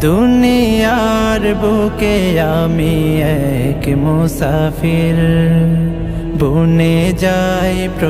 দুনিয়ার বুকে আমি এক মুসাফির। বনে যাই